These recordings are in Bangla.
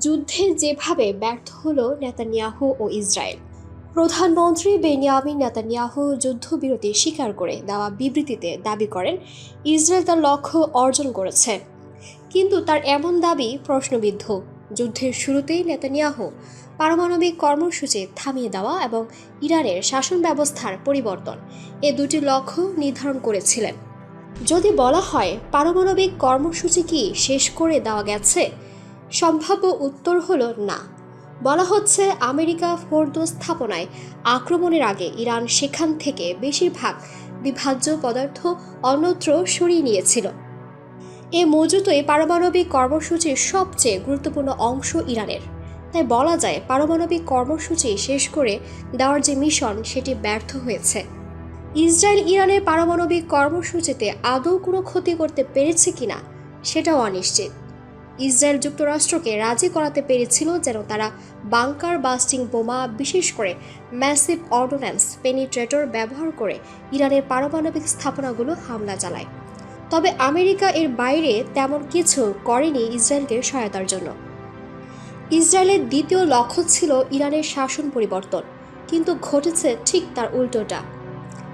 যুদ্ধে যেভাবে ব্যর্থ হলো নেতানিয়াহু ও ইসরায়েল। প্রধানমন্ত্রী বেনিয়ামিন নেতানিয়াহু যুদ্ধবিরতি স্বীকার করে দেওয়া বিবৃতিতে দাবি করেন, ইসরায়েল তার লক্ষ্য অর্জন করেছে। কিন্তু তার এমন দাবি প্রশ্নবিদ্ধ। যুদ্ধের শুরুতেই নেতানিয়াহু পারমাণবিক কর্মসূচি থামিয়ে দেওয়া এবং ইরানের শাসন ব্যবস্থার পরিবর্তন এ দুটি লক্ষ্য নির্ধারণ করেছিলেন। যদি বলা হয় পারমাণবিক কর্মসূচি কি শেষ করে দেওয়া গেছে সম্ভাব্য উত্তর হল না। বলা হচ্ছে আমেরিকা ফোর্দ স্থাপনায় আক্রমণের আগে ইরান সেখান থেকে বেশিরভাগ বিভাজ্য পদার্থ অন্যত্র সরিয়ে নিয়েছিল। এ মজুতই পারমাণবিক কর্মসূচির সবচেয়ে গুরুত্বপূর্ণ অংশ ইরানের। তাই বলা যায় পারমাণবিক কর্মসূচি শেষ করে দেওয়ার যে মিশন, সেটি ব্যর্থ হয়েছে। ইসরায়েল ইরানের পারমাণবিক কর্মসূচিতে আদৌ কোনো ক্ষতি করতে পেরেছে কিনা, সেটাও অনিশ্চিত। ইসরায়েল যুক্তরাষ্ট্রকে রাজি করাতে পেরেছিল যেন তারা বাংকার বাস্টিং বোমা, বিশেষ করে ম্যাসিভ অর্ডোন্যান্স পেনিট্রেটর ব্যবহার করে ইরানের পারমাণবিক স্থাপনাগুলো হামলা চালায়। তবে আমেরিকা এর বাইরে তেমন কিছু করেনি ইসরায়েলকে সহায়তার জন্য। ইসরায়েলের দ্বিতীয় লক্ষ্য ছিল ইরানের শাসন পরিবর্তন, কিন্তু ঘটেছে ঠিক তার উল্টোটা।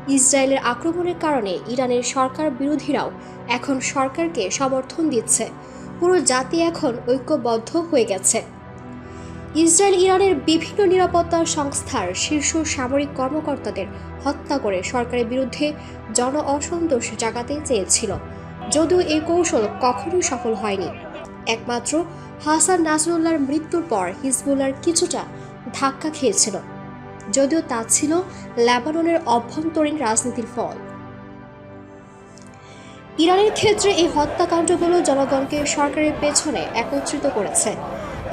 ইসরায়েলের আক্রমণের কারণে ইরানের সরকার বিরোধীরাও এখন সরকারকে সমর্থন দিচ্ছে। পুরো জাতি এখন ঐক্যবদ্ধ হয়ে গেছে। ইসরায়েল ইরানের বিভিন্ন নিরাপত্তা সংস্থার শীর্ষ সামরিক কর্মকর্তাদের হত্যা করে সরকারের বিরুদ্ধে জন অসন্তোষ জাগাতে চেয়েছিল। যদিও এই কৌশল কখনোই সফল হয়নি। একমাত্র হাসান নাসরুল্লাহর মৃত্যুর পর হিজবুল্লার কিছুটা ধাক্কা খেয়েছিল। যদিও তা ছিল লেবাননের অভ্যন্তরীণ রাজনীতির ফল। ইরানের ক্ষেত্রে এই হত্যাকাণ্ডগুলো জনগণকে সরকারের পেছনে একত্রিত করেছে।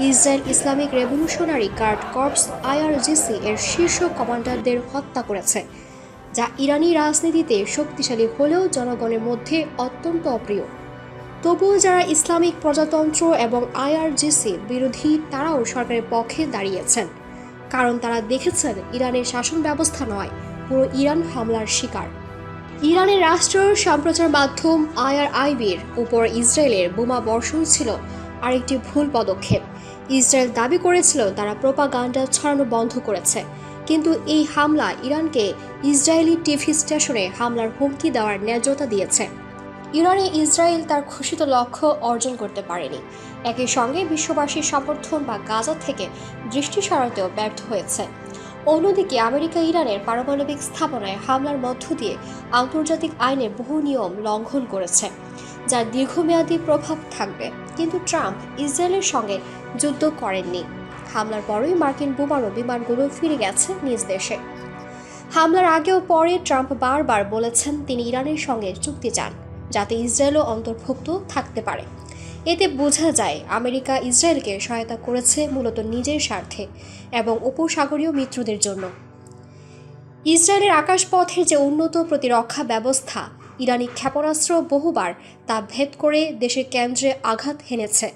Israel Islamic revolutionary guard corps IRGC এর শীর্ষ কমান্ডারদের হত্যা করেছে, যা ইরানি রাজনীতিতে শক্তিশালী হলেও জনগণের মধ্যে অত্যন্ত অপ্রিয়। তবুও যারা ইসলামিক প্রজাতন্ত্র এবং আইআরজিসি বিরোধী তারাও সরকারের পক্ষে দাঁড়িয়েছেন, কারণ তারা দেখেছেন ইরানের শাসন ব্যবস্থা নয়, পুরো ইরান হামলার শিকার। ইরানের রাষ্ট্র সম্প্রচার মাধ্যম আইআরআইবির উপর ইসরায়েলের বোমা বর্ষণ ছিল আরেকটি ভুল পদক্ষেপ। ইসরায়েল দাবি করেছিল তারা প্রোপাগান্ডা ছড়ানো বন্ধ করেছে। কিন্তু এই হামলা ইরানকে ইসরায়েলি টিভি স্টেশনে হামলার হুমকি দেওয়ার ন্যায্যতা দিয়েছে। ইরানে ইসরায়েল তার ঘোষিত লক্ষ্য অর্জন করতে পারেনি। একই সঙ্গে বিশ্ববাসীর সমর্থন বা গাজা থেকে দৃষ্টি সরাতেও ব্যর্থ হয়েছে। অন্যদিকে আমেরিকা ইরানের পারমাণবিক স্থাপনায় হামলার মধ্য দিয়ে আন্তর্জাতিক আইনের বহু নিয়ম লঙ্ঘন করেছে, যার দীর্ঘমেয়াদী প্রভাব থাকবে। কিন্তু ট্রাম্প ইসরায়েলের সঙ্গে যুদ্ধ করেননি। হামলার পরই মার্কিন বোমারু বিমানগুলো ফিরে গেছে নিজ দেশে। হামলার আগেও পরে ট্রাম্প বারবার বলেছেন তিনি ইরানের সঙ্গে চুক্তি চান, যাতে ইসরায়েলও অন্তর্ভুক্ত থাকতে পারে। এতে বোঝা যায় আমেরিকা ইসরায়েলকে সহায়তা করেছে মূলত নিজের স্বার্থে এবং উপসাগরীয় মিত্রদের জন্য। ইসরায়েলের আকাশপথের যে উন্নত প্রতিরক্ষা ব্যবস্থা, ইরানি ক্ষেপণাস্ত্র বহুবার তা ভেদ করে দেশের কেন্দ্রে আঘাত হেনেছে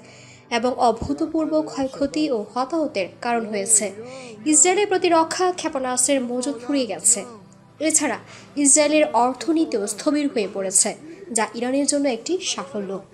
এবং অভূতপূর্ব ক্ষয়ক্ষতি ও হতাহতের কারণ হয়েছে। ইসরায়েলের প্রতিরক্ষা ক্ষেপণাস্ত্রের মজুদ ফুরিয়ে গেছে। এছাড়া ইসরায়েলের অর্থনীতিও স্থবির হয়ে পড়েছে, যা ইরানের জন্য একটি সাফল্য।